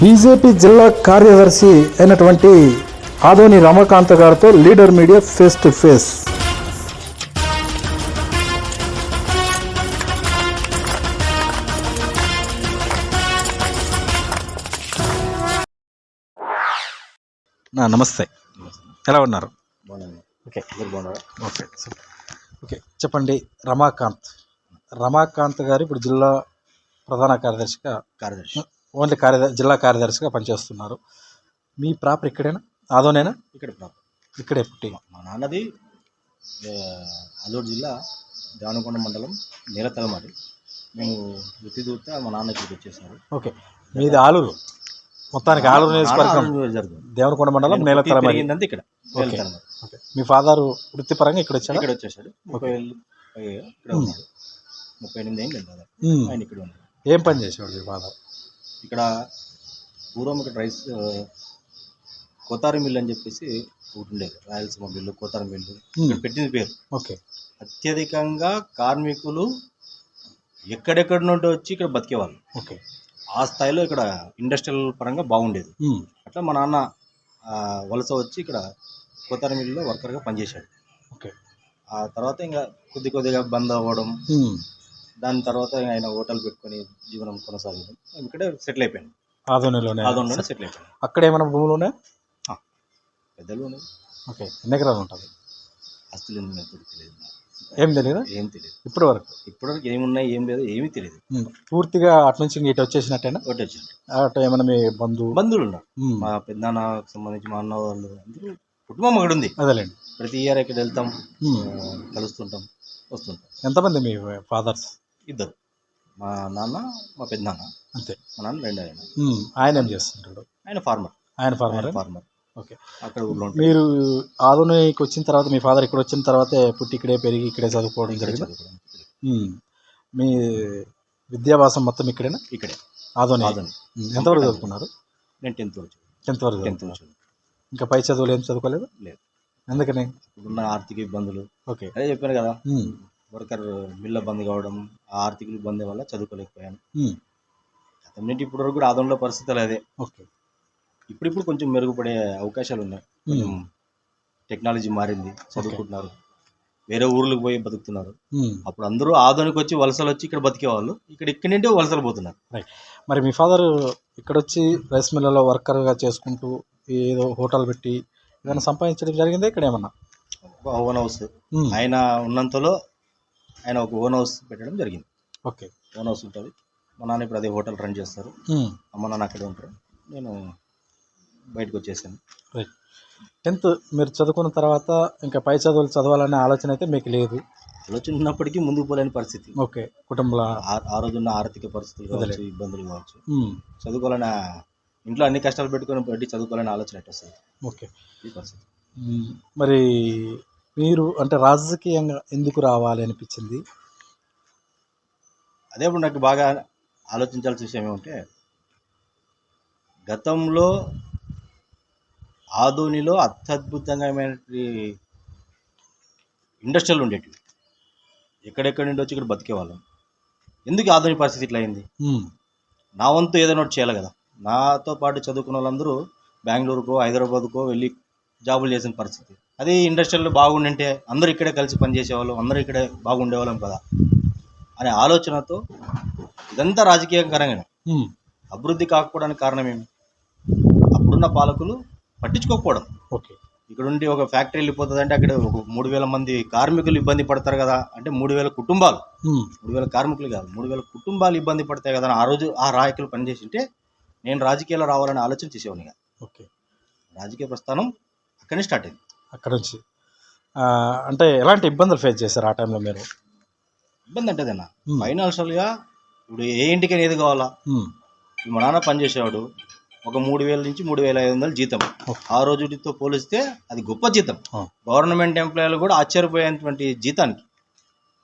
BJP జిల్లా కార్యదర్శి అయినటువంటి ఆదోని రమాకాంత్ గారితో leader media face to face. నమస్తే. ఎలా ఉన్నారు? ఓకే. మీరు బాగున్నారా? ఓకే సరే. ఓకే చెప్పండి రమాకాంత్. రమాకాంత్ గారు ఇప్పుడు జిల్లా ప్రధాన కార్యదర్శిగా కార్యదర్శి. ఓన్లీ కార్యదర్శి జిల్లా కార్యదర్శిగా పనిచేస్తున్నారు. మీ ప్రాపర్ ఇక్కడేనా? ఆదోనేనా? ఇక్కడ ప్రాపర్ ఇక్కడే పుట్టి. మా నాన్నది అల్లూరు జిల్లా దేవనకొండ మండలం నీలతలమారి మేము వృత్తి దూరితే మా నాన్న ఇక్కడికి వచ్చేసారు. ఓకే. మీది ఆలూరు. మొత్తానికి ఆలూరు నియోజకవర్గం జరుగుతుంది దేవనకొండ మండలం నేను నేలతల పుట్టి పెరిగిందంతా ఇక్కడ ఓకే. మీ ఫాదర్ వృత్తిపరంగా ఇక్కడ వచ్చారా ఇక్కడ వచ్చేసాడు. ముప్పై. ఇక్కడ. ఉన్నాడు ముప్పై ఎనిమిది ఏం లేదు. ఆయన ఇక్కడ ఉన్నాడు ఏం పని చేసేవాడు మీ ఫాదర్? ఇక్కడ పూర్వం ఇక్కడ రైస్ కోతారి మిల్ అని చెప్పేసి ఒకటి ఉండేది. Rayalaseema mill Kothari mill. ఇక్కడ పెట్టింది పేరు. ఓకే. అత్యధికంగా కార్మికులు ఎక్కడెక్కడ నుండి వచ్చి ఇక్కడ బతికేవాళ్ళు. ఓకే. ఆ స్థాయిలో ఇక్కడ ఇండస్ట్రియల్ పరంగా బాగుండేది. అట్లా మా నాన్న వలస వచ్చి ఇక్కడ కొత్త మిల్లులో వర్కర్గా పనిచేశాడు. ఓకే. ఆ తర్వాత ఇంకా కొద్ది కొద్దిగా బంద్ అవ్వడం. దాని తర్వాత ఆయన హోటల్ పెట్టుకొని జీవనం కొనసాగడం మేము ఇక్కడే సెటిల్ అయిపోయాను. ఆదోనిలోనే. సెటిల్ అయిపోయాను. అక్కడ ఏమైనా భూములు ఉన్నాయా పెద్దలు ఓకే ఎన్ని ఎకరాలు ఉంటుంది? కూడా తెలియదు. ఏం తెలియదా? ఏం తెలియదు. ఇప్పటి వరకు? ఇప్పటివరకు ఏమున్నాయి ఏం లేదు ఏమీ తెలియదు. పూర్తిగా అటు నుంచి ఇటు వచ్చేసినట్టేనా? ఒకటి వచ్చింది. అటు ఏమైనా మీ బంధువు? బంధువులు ఉన్నారు. మా పెద్దనాన్నకు సంబంధించి మా అన్న వాళ్ళు అందరూ కుటుంబం అక్కడ ఉంది. అదేలేండి. ప్రతి ఇయర్ ఇక్కడ వెళ్తాం కలుస్తుంటాం వస్తుంటాం. ఎంతమంది మీ ఫాదర్స్? ఇద్దరు. మా నాన్న మా పెద్దనాన్న అంతే. మా నాన్న రెండు ఆయన. ఆయన ఏం చేస్తుంటాడు? ఆయన ఫార్మర్ ఆయన ఫార్మర్ ఫార్మర్ ఓకే. అక్కడ ఊళ్ళో. మీరు ఆదోనికి వచ్చిన తర్వాత మీ ఫాదర్ ఇక్కడ వచ్చిన తర్వాతే పుట్టి ఇక్కడే పెరిగి ఇక్కడే చదువుకోవడం ఇక్కడే జరిగింది. మీ విద్యాభ్యాసం మొత్తం ఇక్కడేనా? ఇక్కడే. ఆదోని. ఆదోని. ఉమ్. ఎంతవరకు చదువుకున్నారు? నేను టెన్త్ వచ్చి టెన్త్ వరకు టెన్త్. వచ్చి ఇంకా పై చదువులు ఏం చదువుకోలేదు? లేదు. ఎందుకని? ఇప్పుడున్న ఆర్థిక ఇబ్బందులు. ఓకే. అదే చెప్పాను కదా. వర్కర్ మిల్ల బంద్ కావడం ఆ ఆర్థిక ఇబ్బంది వల్ల చదువుకోలేకపోయాను. అతన్నింటి ఇప్పటి వరకు కూడా ఆదంలో పరిస్థితులు అదే ఓకే ఇప్పుడిప్పుడు కొంచెం మెరుగుపడే అవకాశాలు ఉన్నాయి టెక్నాలజీ మారింది చదువుకుంటున్నారు వేరే ఊర్లకు పోయి బతుకుతున్నారు. అప్పుడు అందరూ ఆదోనికి వచ్చి వలసలు వచ్చి ఇక్కడ బతికేవాళ్ళు ఇక్కడ ఇక్కడి నుండి వలసలు పోతున్నారు రైట్ మరి మీ ఫాదర్ ఇక్కడ వచ్చి రైస్ మిల్లలో వర్కర్గా చేసుకుంటూ ఏదో హోటల్ పెట్టి ఏదైనా సంపాదించడం జరిగిందా ఇక్కడ ఏమన్నా ఓన్ హౌస్. ఆయన ఉన్నంతలో ఆయన ఒక ఓన్ హౌస్ పెట్టడం జరిగింది. ఓకే. ఓన్ హౌస్ ఉంటుంది. మా నాన్న ఇప్పుడు అదే హోటల్ రన్ చేస్తారు. అమ్మ నాన్న అక్కడే ఉంటారు. నేను బయటకు వచ్చేసాను. రైట్ టెన్త్ మీరు చదువుకున్న తర్వాత ఇంకా పై చదువులు చదవాలనే ఆలోచన అయితే మీకు లేదు. ఆలోచన ఉన్నప్పటికీ ముందుకు పోలేని పరిస్థితి. ఓకే. కుటుంబంలో ఆ- ఆ రోజున్న ఆర్థిక పరిస్థితులు కావచ్చు ఇబ్బందులు కావచ్చు. చదువుకోవాలని ఇంట్లో అన్ని కష్టాలు పెట్టుకొని బయట చదువుకోవాలని ఆలోచన ఎట్టు వస్తుంది ఓకే. ఈ పరిస్థితి. మరి మీరు అంటే రాజకీయంగా ఎందుకు రావాలి అనిపించింది? అదే నాకు బాగా ఆలోచించాల్సిన విషయం ఏమంటే గతంలో ఆదోనిలో అత్యద్భుతంగా ఇండస్ట్రియల్ ఉండేటివి. ఎక్కడెక్కడి నుండి వచ్చి ఇక్కడ బతికేవాళ్ళం. ఎందుకు ఆదోని పరిస్థితి ఇట్లా అయింది. నా వంతు ఏదైనా ఒకటి చేయాలి కదా. నాతో పాటు చదువుకున్న వాళ్ళందరూ బెంగళూరుకో హైదరాబాద్కో వెళ్ళి జాబులు చేసిన పరిస్థితి. అదే ఇండస్ట్రియల్ బాగుండింటే అందరూ ఇక్కడే కలిసి పనిచేసేవాళ్ళు అందరూ ఇక్కడే బాగుండేవాళ్ళం కదా అనే ఆలోచనతో ఇదంతా ఉమ్. అభివృద్ధి కాకపోవడానికి కారణం ఏమి? అప్పుడున్న పాలకులు పట్టించుకోకపోవడం. ఓకే. ఇక్కడ ఉండి ఒక ఫ్యాక్టరీ వెళ్ళిపోతుంది అంటే అక్కడ ఒక మూడు వేల మంది కార్మికులు ఇబ్బంది పడతారు కదా అంటే మూడు వేల కుటుంబాలు. మూడు వేల కార్మికులు కాదు మూడు వేల కుటుంబాలు ఇబ్బంది పడతాయి కదా ఆ రోజు ఆ నాయకులు పనిచేసింటే నేను రాజకీయాల్లో రావాలని ఆలోచన చేసేవాడిని కాదు. ఓకే. రాజకీయ ప్రస్థానం అక్కడి నుంచి స్టార్ట్ అయింది. అక్కడ నుంచి. అంటే ఎలాంటి ఇబ్బందులు ఫేస్ చేశారు ఆ టైంలో మీరు? ఇబ్బంది అంటే అదేనా. ఫైనాన్షియల్గా ఇప్పుడు ఏ ఇంటికైనా ఏది కావాలా? మా నాన్న పనిచేసేవాడు ఒక మూడు వేల నుంచి మూడు వేల ఐదు వందలు జీతం. ఆ రోజుతో పోలిస్తే అది గొప్ప జీతం. గవర్నమెంట్ ఎంప్లాయీలు కూడా ఆశ్చర్యపోయేటువంటి జీతానికి.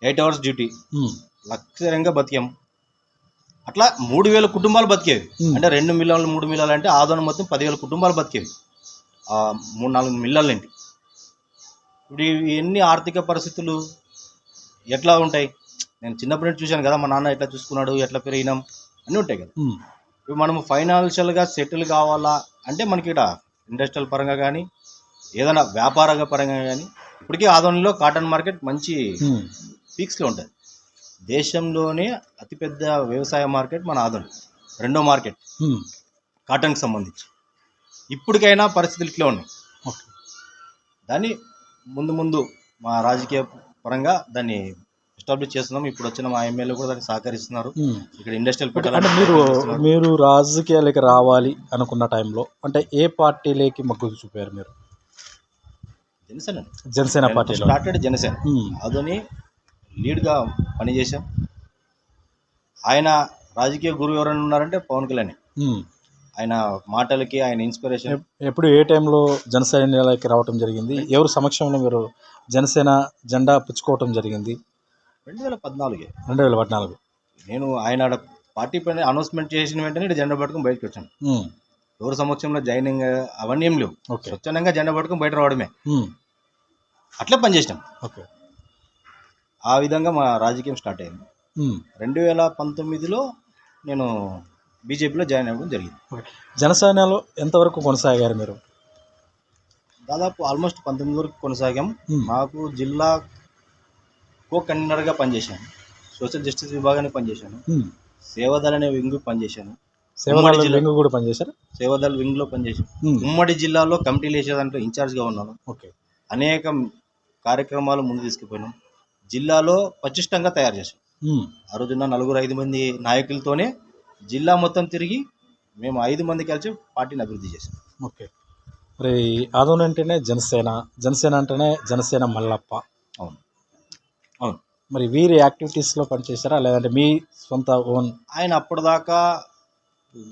Eight hours duty. లక్షరంగా బతికాం. అట్లా మూడు వేల కుటుంబాలు బతికేవి. అంటే రెండు మిల్లలు మూడు మిల్లలు అంటే ఆదోని మొత్తం పదివేల కుటుంబాలు బతికేవి. మూడు నాలుగు మిల్లలేంటి? ఇప్పుడు ఇవి ఎన్ని ఆర్థిక పరిస్థితులు ఎట్లా ఉంటాయి? నేను చిన్నప్పటి నుంచి చూశాను కదా మా నాన్న ఎట్లా చూసుకున్నాడు ఎట్లా పెరిగినాం అన్నీ ఉంటాయి కదా. ఇప్పుడు మనము ఫైనాన్షియల్గా సెటిల్ కావాలా? అంటే మనకి ఇక్కడ ఇండస్ట్రియల్ పరంగా కానీ ఏదైనా వ్యాపార పరంగా కానీ ఇప్పటికీ ఆదోనిలో కాటన్ మార్కెట్ మంచి పీక్స్లో ఉంటుంది. దేశంలోనే అతిపెద్ద వ్యవసాయ మార్కెట్ మన ఆదోని రెండో మార్కెట్ కాటన్కి సంబంధించి. ఇప్పటికైనా పరిస్థితులు ఇట్లా ఉన్నాయి దాన్ని ముందు ముందు మా రాజకీయ పరంగా దాన్ని ఎస్టాబ్లిష్ చేస్తున్నాం. ఇప్పుడు వచ్చిన మా ఎమ్మెల్యే కూడా దానికి సహకరిస్తున్నారు. ఇక్కడ ఇండస్ట్రియల్ అంటే మీరు మీరు రాజకీయాలకి రావాలి అనుకున్న టైంలో అంటే ఏ పార్టీలోకి మొగ్గు చూపారు మీరు? జనసేన. జనసేన పార్టీలో. స్టార్టెడ్ జనసేన. అదని లీడ్గా పనిచేశాం. ఆయన రాజకీయ గురువు ఎవరైనా ఉన్నారంటే పవన్ కళ్యాణ్. ఆయన మాటలకి ఆయన ఇన్స్పిరేషన్ ఎప్- ఎప్పుడు ఏ టైంలో జనసేనలోకి రావటం జరిగింది? ఎవరి సమక్షంలో మీరు జనసేన జెండా పుచ్చుకోవటం జరిగింది? రెండు వేల పద్నాలుగే రెండు వేల పద్నాలుగు నేను ఆయన ఆడ పార్టీ పైన అనౌన్స్మెంట్ చేసిన వెంటనే జెండా పట్టుకుని బయటకు వచ్చాను. ఎవరి సమక్షంలో జాయినింగ్ అవన్నీ ఏం లేవు. ఓకే. స్వచ్ఛందంగా జెండా పట్టుకుని బయట రావడమే. అట్లే పనిచేసినాం ఓకే. ఆ విధంగా మా రాజకీయం స్టార్ట్ అయింది. రెండు వేల పంతొమ్మిదిలో నేను బీజేపీలో జాయిన్ అవ్వడం జరిగింది. జనసేనలో ఎంతవరకు కొనసాగారు మీరు? దాదాపు ఆల్మోస్ట్ పంతొమ్మిది వరకు కొనసాగాం. మాకు జిల్లా కో కన్వీనర్గా పనిచేశాను. సోషల్ జస్టిస్ విభాగానికి పనిచేశాను. ఉమ్. సేవాదల్ అనే వింగ్ పనిచేశాను. సేవదళ వింగ్ కూడా పనిచేశారు? సేవాదల్ వింగ్లో పనిచేశాను. ఉమ్, ఉమ్మడి జిల్లాలో కమిటీలు వేసే దాంట్లో ఇన్ఛార్జ్గా ఉన్నాను. ఓకే. అనేక కార్యక్రమాలు ముందు తీసుకుపోయినాం. జిల్లాలో పటిష్టంగా తయారు చేశాం. ఆ రోజున్న నలుగురు ఐదు మంది నాయకులతోనే జిల్లా మొత్తం తిరిగి మేము ఐదు మంది కలిసి పార్టీని అభివృద్ధి చేశాం. ఓకే. మరి ఆదోన్ అంటేనే జనసేన జనసేన అంటేనే జనసేన మల్లప్ప. అవును. అవును. మరి వీరి యాక్టివిటీస్లో పనిచేశారా? లేదంటే మీ సొంత ఓన్ ఆయన అప్పటిదాకా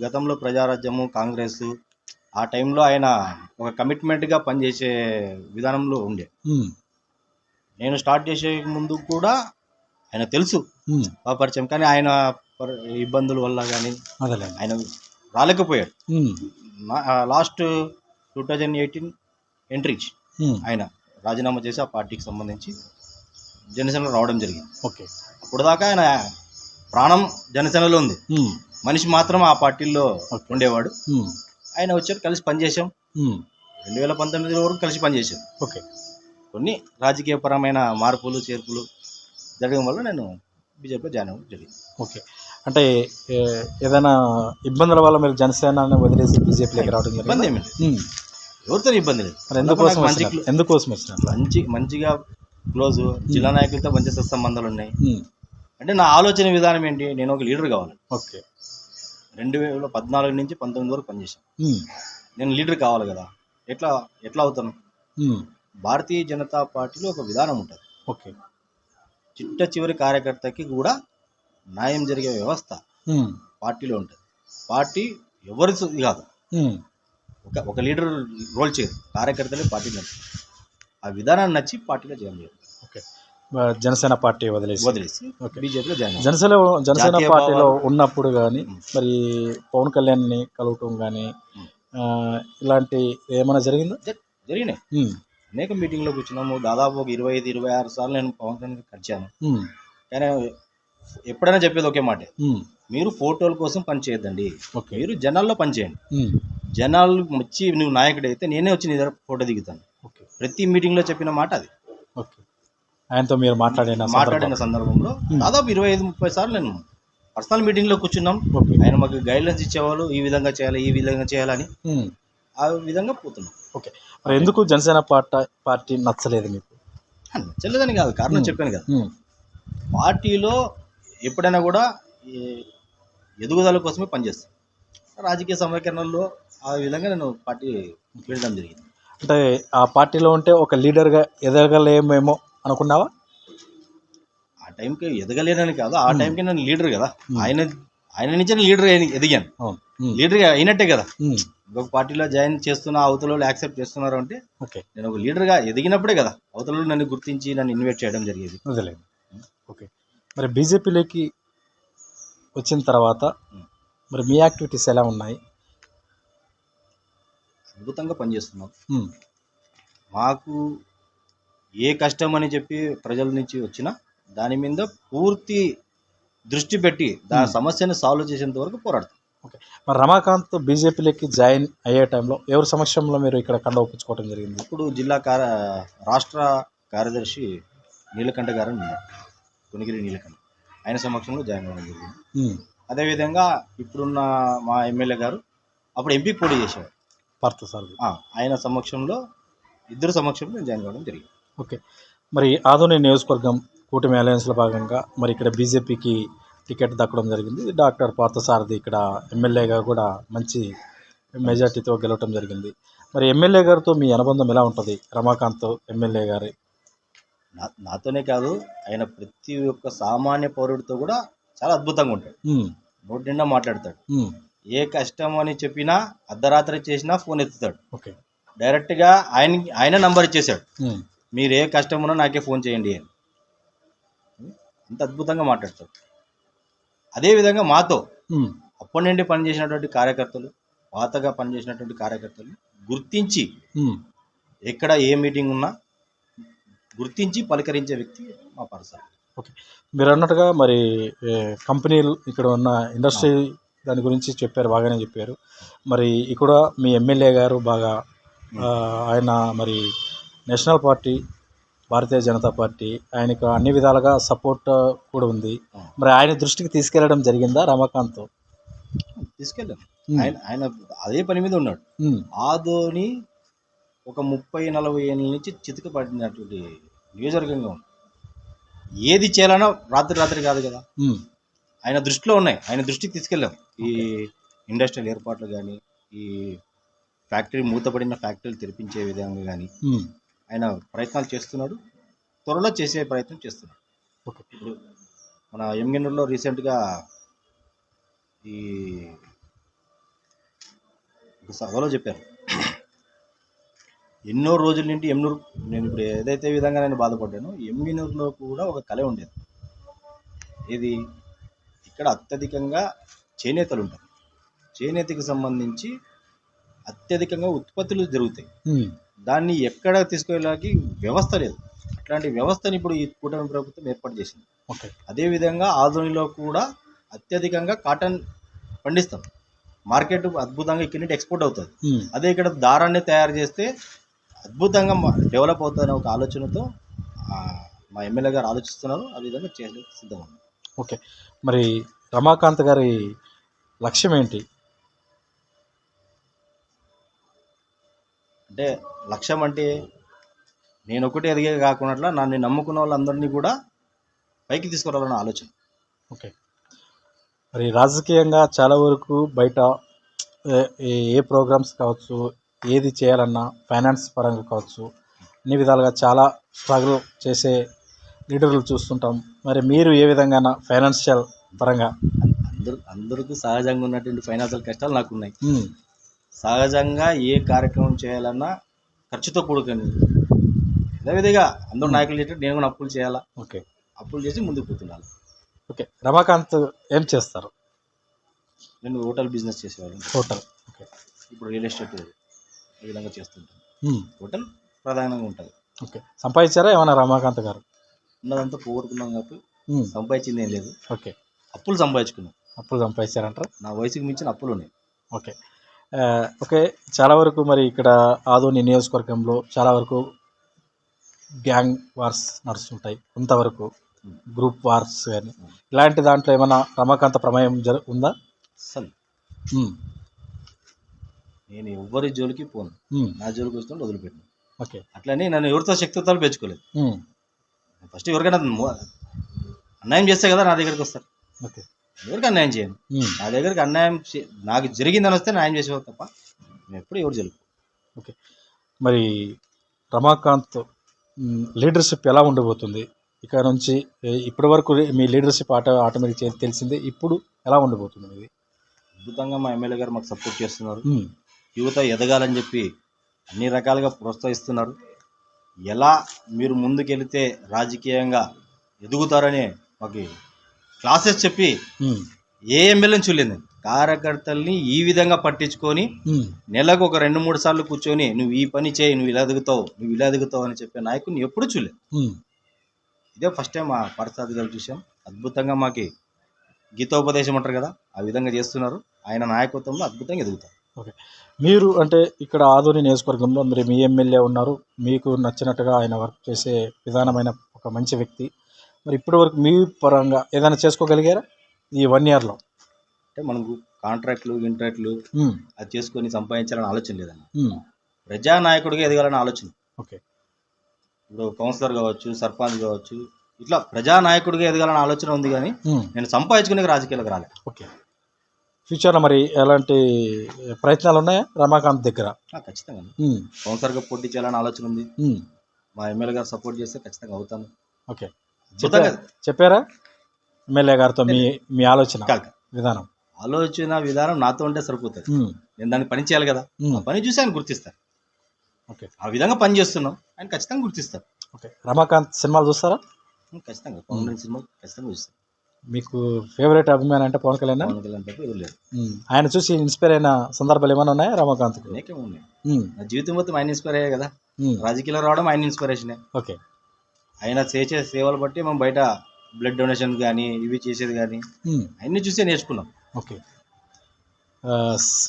గతంలో ప్రజారాజ్యము కాంగ్రెస్ ఆ టైంలో ఆయన ఒక కమిట్మెంట్గా పనిచేసే విధానంలో ఉండే. నేను స్టార్ట్ చేసే ముందు కూడా ఆయన తెలుసు పరిచయం. కానీ ఆయన ఇబ్బందుల వల్ల కానీ ఆయన రాలేకపోయాడు. Last two thousand eighteen entry ఇచ్చి ఉమ్, ఆయన రాజీనామా చేసి ఆ పార్టీకి సంబంధించి జనసేనలో రావడం జరిగింది. ఓకే. అప్పుడు దాకా ఆయన ప్రాణం జనసేనలో ఉంది. మనిషి మాత్రం ఆ పార్టీలో. ఉండేవాడు. ఆయన వచ్చారు కలిసి పనిచేసాం రెండు వేల పంతొమ్మిది వరకు కలిసి పనిచేసాం ఓకే. కొన్ని రాజకీయపరమైన మార్పులు చేర్పులు జరగడం వల్ల నేను బీజేపీలో జాయిన్ అవ్వడం జరిగింది. ఓకే. అంటే ఏదైనా ఇబ్బందుల వల్ల మీరు జనసేనని వదిలేసి బీజేపీలోకి రావడం ఇబ్బంది జరిగింది ఏమి లేదు. ఎవరితో ఇబ్బంది లేదు. మరి ఎందుకోసం మంచి ఎందుకోసం వచ్చినట్లు మంచి మంచిగా క్లోజ్ జిల్లా నాయకులతో మంచి సత్సంబంధాలు ఉన్నాయి. అంటే నా ఆలోచన విధానం ఏంటి? నేను ఒక లీడర్ కావాలి. ఓకే. రెండు వేల పద్నాలుగు నుంచి పంతొమ్మిది వరకు పనిచేశాను. నేను లీడర్ కావాలి కదా. ఎట్లా ఎట్లా అవుతాను? భారతీయ జనతా పార్టీలో ఒక విధానం ఉంటుంది. ఓకే. చిట్ట చివరి కార్యకర్తకి కూడా న్యాయం జరిగే వ్యవస్థ పార్టీలో ఉంటుంది. పార్టీ ఎవరి కాదు. ఒక ఒక లీడర్ రోల్ చేయదు కార్యకర్తలే పార్టీ నడుస్తుంది ఆ విధానాన్ని నచ్చి పార్టీలో జాయిన్ చేయాలి ఓకే. జనసేన పార్టీ వదిలేసి. వదిలేసి. బీజేపీలో జాయిన్. జనసేన జనసేన పార్టీలో. ఉన్నప్పుడు కానీ. మరి పవన్ కళ్యాణ్ని కలవటం కానీ. ఇలాంటి ఏమైనా జరిగిందా? జరిగినాయి. అనేక మీటింగ్లో కూర్చున్నాము. దాదాపు ఒక ఇరవై ఐదు ఇరవై ఆరు సార్లు నేను పవన్ కళ్యాణ్ కలిశాను ఉమ్, కానీ ఎప్పుడైనా చెప్పేది ఒకే మాట. మీరు ఫోటోల కోసం పని చేయొద్దండి. ఓకే. మీరు జనాల్లో పని చేయండి. జనాలు వచ్చి నువ్వు నాయకుడైతే నేనే వచ్చి నీ దగ్గర ఫోటో దిగుతాను. ఓకే. ప్రతి మీటింగ్లో చెప్పిన మాట అది. ఓకే. ఆయనతో మీరు మాట్లాడిన మాట్లాడిన సందర్భం. సందర్భంలో. దాదాపు ఇరవై ఐదు ముప్పై సార్లు నేను పర్సనల్ మీటింగ్లో కూర్చున్నాం. ఓకే. ఆయన మాకు గైడ్లైన్స్ ఇచ్చేవాళ్ళు ఈ విధంగా చేయాలి ఈ విధంగా చేయాలని ఆ విధంగా పోతున్నాం. ఓకే. మరి ఎందుకు జనసేన పార్టీ పార్టీ నచ్చలేదు మీకు? చెల్లదని కాదు. కారణం. చెప్పాను కదా. పార్టీలో ఎప్పుడైనా కూడా ఈ ఎదుగుదల కోసమే పనిచేస్తాం రాజకీయ సమీకరణల్లో ఆ విధంగా నేను పార్టీ వెళ్ళడం జరిగింది అంటే ఆ పార్టీలో ఉంటే ఒక లీడర్గా ఎదగలేమేమో అనుకున్నావా? ఆ టైంకి ఎదగలేనని కాదు ఆ. టైంకి నేను లీడర్ కదా. ఆయన ఆయన నుంచి నేను లీడర్ ఎదిగాను. అవును. ఉమ్, లీడర్ అయినట్టే కదా. ఇంకొక పార్టీలో జాయిన్ చేస్తున్న అవతల వాళ్ళు యాక్సెప్ట్ చేస్తున్నారు అంటే ఓకే. నేను ఒక లీడర్గా ఎదిగినప్పుడే కదా అవతల నన్ను గుర్తించి నన్ను ఇన్వైట్ చేయడం జరిగేది. ఓకే. మరి బీజేపీలోకి వచ్చిన తర్వాత. మరి మీ యాక్టివిటీస్ ఎలా ఉన్నాయి? అద్భుతంగా పనిచేస్తున్నాం. మాకు ఏ కష్టం అని చెప్పి ప్రజల నుంచి వచ్చినా దాని మీద పూర్తి దృష్టి పెట్టి దా. సమస్యను సాల్వ్ చేసేంత వరకు పోరాడతాం. మరి రమాకాంత్ బీజేపీలోకి జాయిన్ అయ్యే టైంలో ఎవరి సమక్షంలో మీరు ఇక్కడ కండ ఒప్పించుకోవడం జరిగింది? ఇప్పుడు జిల్లా కార్య రాష్ట్ర కార్యదర్శి నీలకంఠ గారు ఉన్నారు. కొనిగిరి నీలకంఠ. ఆయన సమక్షంలో జాయిన్ అవ్వడం జరిగింది. అదేవిధంగా ఇప్పుడున్న మా ఎమ్మెల్యే గారు అప్పుడు ఎంపీ పోటీ చేశారు పార్థ సార్ ఆయన సమక్షంలో ఇద్దరు సమక్షంలో జాయిన్ కావడం జరిగింది. ఓకే. మరి ఆదోని నియోజకవర్గం కూటమి అలయన్స్లో భాగంగా మరి ఇక్కడ బీజేపీకి టికెట్ దక్కడం జరిగింది. డాక్టర్ పార్థసారథి ఇక్కడ ఎమ్మెల్యేగా కూడా మంచి మెజార్టీతో గెలవటం జరిగింది. మరి ఎమ్మెల్యే గారితో మీ అనుబంధం ఎలా ఉంటుంది? రమాకాంత్ ఎమ్మెల్యే గారి నాతోనే కాదు ఆయన ప్రతి ఒక్క సామాన్య పౌరుడితో కూడా చాలా అద్భుతంగా ఉంటాడు. నోటి నిండా మాట్లాడతాడు. ఏ కష్టం అని చెప్పినా అర్ధరాత్రి చేసినా ఫోన్ ఎత్తుతాడు. ఓకే. డైరెక్ట్గా ఆయన ఆయన నంబర్ ఇచ్చేసాడు మీరు ఏ కష్టం ఉన్నా నాకే ఫోన్ చేయండి అని. అంత అద్భుతంగా మాట్లాడతాడు. అదేవిధంగా మాతో అప్పటి నుండి పనిచేసినటువంటి కార్యకర్తలు పాతగా పనిచేసినటువంటి కార్యకర్తలు గుర్తించి ఎక్కడ ఏ మీటింగ్ ఉన్నా గుర్తించి పలకరించే వ్యక్తి మా పరసాల ఓకే. మీరు అన్నట్టుగా మరి కంపెనీలు ఇక్కడ ఉన్న ఇండస్ట్రీ దాని గురించి చెప్పారు బాగానే చెప్పారు. మరి ఇక్కడ మీ ఎమ్మెల్యే గారు బాగా ఆయన మరి national party Bharatiya Janata party ఆయనకు అన్ని విధాలుగా సపోర్ట్ కూడా ఉంది. మరి ఆయన దృష్టికి తీసుకెళ్ళడం జరిగిందా రమాకాంత్ తీసుకెళ్ళాం. ఆయన ఆయన అదే పని మీద ఉన్నాడు. ఆదోని ఒక ముప్పై నలభై ఏళ్ళ నుంచి చితక పడినటువంటి నియోజకవర్గంగా ఉంది. ఏది చేయాలన్నా రాత్రి రాత్రి కాదు కదా. ఆయన దృష్టిలో ఉన్నాయి. ఆయన దృష్టికి తీసుకెళ్ళాం. ఈ ఇండస్ట్రియల్ ఏర్పాట్లు కానీ ఈ ఫ్యాక్టరీ మూతపడిన ఫ్యాక్టరీలు తెరిపించే విధంగా కానీ ఆయన ప్రయత్నాలు చేస్తున్నాడు. త్వరలో చేసే ప్రయత్నం చేస్తున్నాడు. ఇప్పుడు మన ఎంగిన్నూరులో రీసెంట్గా ఈ సభలో చెప్పారు. ఎన్నో రోజుల నుండి ఎమ్నూరు నేను ఇప్పుడు ఏదైతే విధంగా నేను బాధపడ్డానో ఎమ్మినూరులో కూడా ఒక కళ ఉండేది. ఇది ఇక్కడ అత్యధికంగా చేనేతలు ఉంటాయి. చేనేతకి సంబంధించి అత్యధికంగా ఉత్పత్తులు జరుగుతాయి. దాన్ని ఎక్కడ తీసుకెళ్ళడానికి వ్యవస్థ లేదు. అట్లాంటి వ్యవస్థని ఇప్పుడు ఈ కూటమి ప్రభుత్వం ఏర్పాటు చేసింది. అదేవిధంగా ఆధునిలో కూడా అత్యధికంగా కాటన్ పండిస్తాం. మార్కెట్ అద్భుతంగా ఇక్కడి నుండి ఎక్స్పోర్ట్ అవుతుంది. అదే ఇక్కడ దారాన్ని తయారు చేస్తే అద్భుతంగా డెవలప్ అవుతుందనే ఒక ఆలోచనతో మా ఎమ్మెల్యే గారు ఆలోచిస్తున్నారు. ఆ విధంగా చేయడానికి ఉన్నారు. ఓకే. మరి రమాకాంత్ గారి లక్ష్యం ఏంటి? అంటే లక్ష్యం అంటే నేను ఒకటి ఎదిగే కాకుండా నన్ను నమ్ముకున్న వాళ్ళందరినీ కూడా పైకి తీసుకురావాలన్న ఆలోచన. ఓకే. మరి రాజకీయంగా చాలా వరకు బయట ఏ ప్రోగ్రామ్స్ కావచ్చు ఏది చేయాలన్నా ఫైనాన్స్ పరంగా కావచ్చు అన్ని విధాలుగా చాలా స్ట్రగుల్ చేసే లీడర్లు చూస్తుంటాం. మరి మీరు ఏ విధంగా ఫైనాన్షియల్ పరంగా? అందరూ అందరికీ సహజంగా ఉన్నటువంటి ఫైనాన్షియల్ కష్టాలు నాకు ఉన్నాయి సహజంగా ఏ కార్యక్రమం చేయాలన్నా ఖర్చుతో కూడుకొని అదేవిధంగా అందరూ నాయకులు చేస్తే నేను కూడా అప్పులు చేయాలా? ఓకే. అప్పులు చేసి ముందుకు పోతున్నాను. ఓకే. రమాకాంత్ ఏం చేస్తారు? నేను హోటల్ బిజినెస్ చేసేవాళ్ళం హోటల్. ఓకే. ఇప్పుడు రియల్ ఎస్టేట్ ఈ విధంగా చేస్తుంటాను ఉమ్, హోటల్ ప్రధానంగా ఉంటుంది. ఓకే. సంపాదించారా ఏమన్నా రమాకాంత్ గారు? ఉన్నదంతా పోగొట్టుకున్నాం కాబట్టి సంపాదించింది ఏం లేదు. ఓకే. అప్పులు సంపాదించుకున్నాం. అప్పులు సంపాదించారంటారా? నా వయసుకి మించిన అప్పులు ఉన్నాయి. ఓకే. ఓకే. చాలా వరకు మరి ఇక్కడ ఆదోని నియోజకవర్గంలో చాలా వరకు గ్యాంగ్ వార్స్ నడుస్తుంటాయి. కొంతవరకు గ్రూప్ వార్స్ కానీ. ఇలాంటి దాంట్లో ఏమైనా రమాకాంత ప్రమేయం జరు ఉందా? అసలు ఉమ్, నేను ఎవరి జోలికి పోను. నా జోలికి వస్తుంటే వదిలిపెట్టిన. ఓకే. అట్లనే నన్ను ఎవరితో శక్తితో పెంచుకోలేదు. ఫస్ట్ ఎవరికైనా అన్యాయం చేస్తే కదా నా దగ్గరికి వస్తారు. ఓకే. ఎవరికి అన్యాయం చేయను? నా దగ్గరికి అన్యాయం చే- నాకు జరిగిందని వస్తే న్యాయం చేసేవారు తప్ప నేను ఎప్పుడు ఎవరు జరుగు ఓకే. మరి రమాకాంత్ లీడర్షిప్ ఎలా ఉండబోతుంది? ఇక నుంచి ఇప్పటి వరకు మీ లీడర్షిప్ ఆటో ఆటోమేటిక్ తెలిసిందే. ఇప్పుడు ఎలా ఉండబోతుంది ఇది అద్భుతంగా మా ఎమ్మెల్యే గారు మాకు సపోర్ట్ చేస్తున్నారు. యువత ఎదగాలని చెప్పి అన్ని రకాలుగా ప్రోత్సహిస్తున్నారు. ఎలా మీరు ముందుకెళ్తే రాజకీయంగా ఎదుగుతారని మాకు క్లాసెస్ చెప్పి ఏ ఎమ్మెల్యేని చూడలేదు. కార్యకర్తల్ని ఈ విధంగా పట్టించుకొని నెలకు ఒక రెండు మూడు సార్లు కూర్చొని నువ్వు ఈ పని చేయి నువ్వు ఇలా ఎదుగుతావు నువ్వు ఇలా ఎదుగుతావు అని చెప్పే నాయకుడిని ఎప్పుడూ చూడలేదు. ఇదే ఫస్ట్ టైం మా పరిస్థితి గారు చూసాం అద్భుతంగా మాకి గీతోపదేశం అంటారు కదా ఆ విధంగా చేస్తున్నారు. ఆయన నాయకత్వంలో అద్భుతంగా ఎదుగుతారు. మీరు అంటే ఇక్కడ ఆదోని నియోజకవర్గంలో మరి మీ ఎమ్మెల్యే ఉన్నారు. మీకు నచ్చినట్టుగా ఆయన వర్క్ చేసే విధానమైన ఒక మంచి వ్యక్తి. మరి ఇప్పటి వరకు మీ పరంగా ఏదైనా చేసుకోగలిగారా? ఈ వన్ ఇయర్లో? అంటే మనకు కాంట్రాక్ట్లు ఇంట్రాక్ట్లు అది చేసుకొని సంపాదించాలని ఆలోచన లేదన్న ప్రజానాయకుడిగా ఎదగాలని ఆలోచన. ఓకే. ఇప్పుడు కౌన్సిలర్ కావచ్చు సర్పంచ్ కావచ్చు ఇట్లా ప్రజానాయకుడిగా ఎదగాలని ఆలోచన ఉంది కానీ నేను సంపాదించుకునే రాజకీయాలకు రాలే. ఓకే. ఫ్యూచర్లో మరి ఎలాంటి ప్రయత్నాలు ఉన్నాయా? రమాకాంత్ దగ్గర? ఖచ్చితంగా కౌన్సిలర్గా పోటీ చేయాలని ఆలోచన ఉంది. మా ఎమ్మెల్యే గారు సపోర్ట్ చేస్తే ఖచ్చితంగా అవుతాను. ఓకే. చెప్పారా? ఎమ్మెల్యే గారితో మీ మీ ఆలోచన విధానం. ఆలోచన విధానం నాతో ఉంటే సరిపోతుంది. నేను దాన్ని పని చేయాలి కదా. పని చూసి ఆయన గుర్తిస్తారు. ఓకే. ఆ విధంగా పని చేస్తున్నాం. ఆయన ఖచ్చితంగా గుర్తిస్తారు. ఓకే. రమాకాంత్ సినిమాలు చూస్తారా? ఖచ్చితంగా. పవన్ సినిమా ఖచ్చితంగా చూస్తారు మీకు ఫేవరెట్ అభిమాని అంటే పవన్ కళ్యాణ్? పవన్ కళ్యాణ్ తప్ప ఎవరు లేరు. ఆయన చూసి ఇన్స్పైర్ అయిన సందర్భాలు ఏమైనా ఉన్నాయా ఉమ్, నా జీవితం మొత్తం ఆయన ఇన్స్పైర్ అయ్యాయి కదా. ఉమ్, రాజకీయాల్లో రావడం ఆయన ఇన్స్పిరేషనే ఓకే. ఆయన చేసే సేవలు బట్టి మనం బయట బ్లడ్ డొనేషన్ కానీ ఇవి చేసేది కానీ అన్ని చూసే నేర్చుకున్నాం. ఓకే.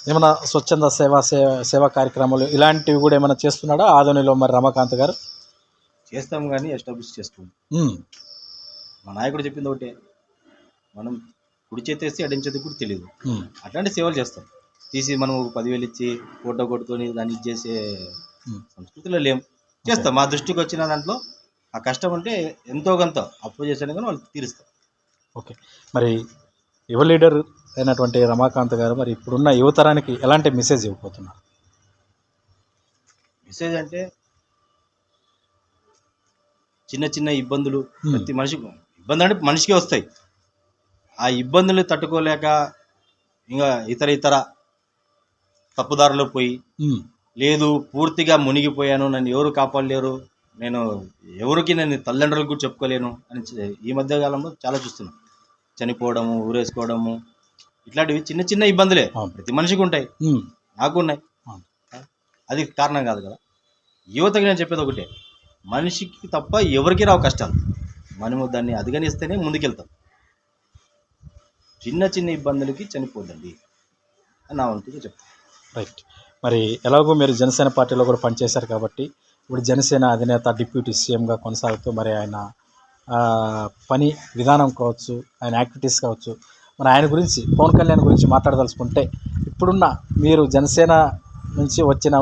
ఏమైనా స్వచ్ఛంద సేవా సేవా కార్యక్రమాలు ఇలాంటివి కూడా ఏమైనా చేస్తున్నాడా? ఆదోనిలో మరి రమాకాంత్ గారు? చేస్తాం కానీ ఎస్టాబ్లిష్ చేస్తాం మా నాయకుడు చెప్పింది ఒకటే. మనం కుడి చేతేస్తే ఎడం చేతి కూడా తెలియదు అట్లాంటి సేవలు చేస్తాం. తీసి మనం ఒక పదివేలు ఇచ్చి ఫోటో కొట్టుకొని దాన్ని చేసే సంస్కృతిలో లేం. చేస్తాం. మా దృష్టికి వచ్చిన దాంట్లో ఆ కష్టం అంటే ఎంతో కొంత అప్పు చేసాను కానీ వాళ్ళు తీరుస్తాం ఓకే. మరి యువ లీడర్ అయినటువంటి రమాకాంత్ గారు మరి ఇప్పుడున్న యువతరానికి ఎలాంటి మెసేజ్ ఇవ్వబోతున్నారు? మెసేజ్ అంటే చిన్న చిన్న ఇబ్బందులు. ప్రతి మనిషి ఇబ్బంది అంటే మనిషికే వస్తాయి. ఆ ఇబ్బందులు తట్టుకోలేక ఇంకా ఇతర ఇతర తప్పుదారిలో పోయి లేదు పూర్తిగా మునిగిపోయాను నన్ను ఎవరు కాపాడలేరు నేను ఎవరికి నేను తల్లిదండ్రులకు చెప్పుకోలేను అని ఈ మధ్య కాలంలో చాలా చూస్తున్నాం. చనిపోవడము ఊరేసుకోవడము ఇట్లాంటివి చిన్న చిన్న ఇబ్బందులే. ప్రతి మనిషికి ఉంటాయి. నాకు ఉన్నాయి. అది కారణం కాదు కదా. యువతకి నేను చెప్పేది ఒకటే మనిషికి తప్ప ఎవరికి రావు కష్టాలు. మనము దాన్ని అధిగమిస్తేనే ముందుకెళ్తాం. చిన్న చిన్న ఇబ్బందులకి చనిపోదండి అని నా వంతుగా చెప్తాను. రైట్ మరి ఎలాగో మీరు జనసేన పార్టీలో కూడా పనిచేశారు కాబట్టి ఇప్పుడు జనసేన అధినేత డిప్యూటీ సీఎంగా కొనసాగుతూ మరి ఆయన పని విధానం కావచ్చు ఆయన యాక్టివిటీస్ కావచ్చు మరి ఆయన గురించి పవన్ కళ్యాణ్ గురించి మాట్లాడదలుచుకుంటే ఇప్పుడున్న మీరు జనసేన నుంచి వచ్చిన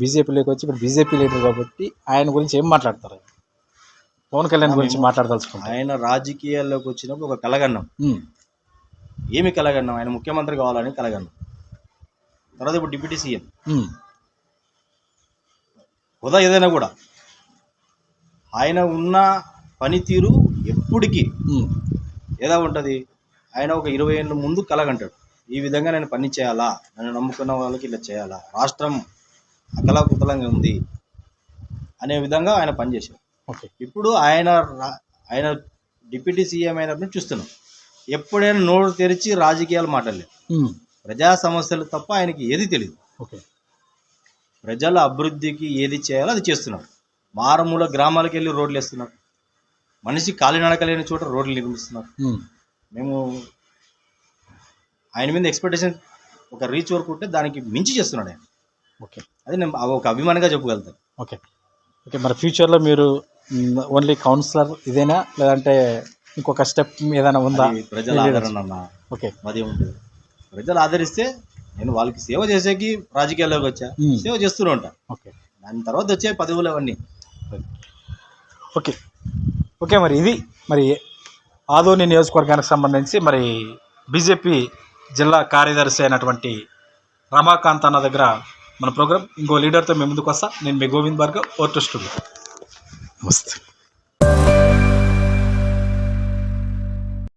బీజేపీలోకి వచ్చి ఇప్పుడు బీజేపీ లీడర్ కాబట్టి ఆయన గురించి ఏం మాట్లాడతారు? పవన్ కళ్యాణ్ గురించి మాట్లాడదలుచుకుంటే. ఆయన రాజకీయాల్లోకి వచ్చినప్పుడు ఒక కలగన్నాం. ఏమి కలగన్నాం? ఆయన ముఖ్యమంత్రి కావాలని కలగన్నాం. తర్వాత ఇప్పుడు డిప్యూటీ సీఎం. హోదా ఏదైనా కూడా. ఆయన ఉన్న పనితీరు ఎప్పటికీ ఏదో ఉంటుంది? ఆయన ఒక ఇరవై ఏళ్ళ ముందు కలగంటాడు. ఈ విధంగా నేను పని చేయాలా? నన్ను నమ్ముకున్న వాళ్ళకి ఇలా చేయాలా? రాష్ట్రం అకలాకుతలంగా ఉంది అనే విధంగా ఆయన పనిచేశారు ఓకే. ఇప్పుడు ఆయన ఆయన డిప్యూటీ సీఎం అయినప్పుడు చూస్తున్నాం. ఎప్పుడైనా నోరు తెరిచి రాజకీయాలు మాట్లాడలేదు ప్రజా సమస్యలు తప్ప ఆయనకి ఏది తెలియదు ఓకే. ప్రజల అభివృద్ధికి ఏది చేయాలో అది చేస్తున్నాడు మారుమూల గ్రామాలకు వెళ్ళి రోడ్లు వేస్తున్నారు. మనిషి కాలినడక లేని చోట రోడ్లు నిర్మిస్తున్నారు. మేము ఆయన మీద ఎక్స్పెక్టేషన్ ఒక రీచ్ వరకు ఉంటే దానికి మించి చేస్తున్నాడు ఆయన. ఓకే. అది నేను ఒక అభిమానంగా చెప్పగలుగుతాను ఓకే. ఓకే మరి ఫ్యూచర్లో మీరు ఓన్లీ కౌన్సిలర్ ఇదేనా? లేదంటే ఇంకొక స్టెప్ ఏదైనా ఉందా? అది ప్రజల ఆదరణ అన్న. ఓకే. మాది ఉంటుంది ప్రజలు ఆదరిస్తే నేను వాళ్ళకి సేవ చేసేకి రాజకీయాల్లోకి వచ్చా. సేవ చేస్తూనే ఉంటా. ఓకే. దాని తర్వాత వచ్చే పదవులు అవన్నీ. ఓకే. ఓకే మరి ఇది. మరి ఆదోని నియోజకవర్గానికి సంబంధించి మరి బీజేపీ జిల్లా కార్యదర్శి అయినటువంటి రమాకాంత్ అన్న దగ్గర మన ప్రోగ్రామ్ ఇంకో లీడర్తో మేము ముందుకు వస్తా. నేను మీ గోవింద్ భార్గవ్ ఓర్ టు స్టూడియో నమస్తే.